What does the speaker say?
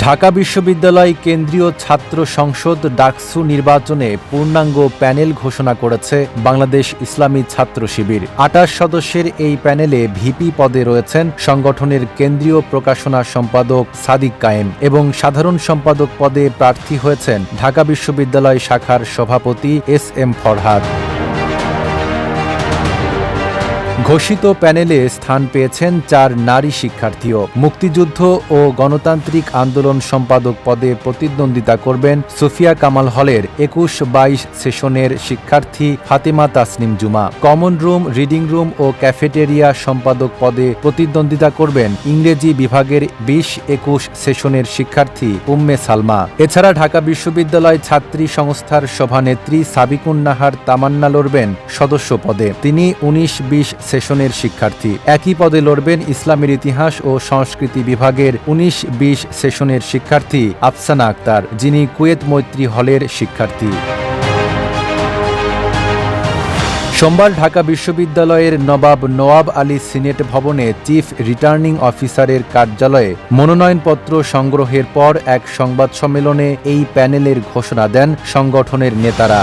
ঢাকা বিশ্ববিদ্যালয় কেন্দ্রীয় ছাত্র সংসদ ডাকসু নির্বাচনে পূর্ণাঙ্গ প্যানেল ঘোষণা করেছে বাংলাদেশ ইসলামী ছাত্র শিবির। আটাশ সদস্যের এই প্যানেলে ভিপি পদে রয়েছেন সংগঠনের কেন্দ্রীয় প্রকাশনা সম্পাদক সাদিক কায়েম এবং সাধারণ সম্পাদক পদে প্রার্থী হয়েছেন ঢাকা বিশ্ববিদ্যালয় শাখার সভাপতি এস এম ফরহাদ। ঘোষিত প্যানেলে স্থান পেয়েছেন চার নারী শিক্ষার্থীও। মুক্তিযুদ্ধ ও গণতান্ত্রিক আন্দোলন সম্পাদক পদে প্রতিদ্বন্দ্বিতা করবেন সুফিয়া কামাল হলের একুশ বাইশ সেশনের শিক্ষার্থী Fatema Tasnim Juma. Common room, reading room ও ক্যাফেটেরিয়া সম্পাদক পদে প্রতিদ্বন্দ্বিতা করবেন ইংরেজি বিভাগের বিশ একুশ সেশনের শিক্ষার্থী উম্মে সালমা। এছাড়া ঢাকা বিশ্ববিদ্যালয় ছাত্রী সংস্থার সভানেত্রী সাবিকুন নাহার তামান্না লড়বেন সদস্য পদে। তিনি উনিশ, বিশ সেশনের শিক্ষার্থী। একই পদে লড়বেন ইসলামের ইতিহাস ও সংস্কৃতি বিভাগের উনিশ বিশ সেশনের শিক্ষার্থী আফসানা আক্তার, যিনি কুয়েত মৈত্রী হলের শিক্ষার্থী। সোমবার ঢাকা বিশ্ববিদ্যালয়ের নবাব নওয়াব আলী সিনেট ভবনে চিফ রিটার্নিং অফিসারের কার্যালয়ে মনোনয়নপত্র সংগ্রহের পর এক সংবাদ সম্মেলনে এই প্যানেলের ঘোষণা দেন সংগঠনের নেতারা।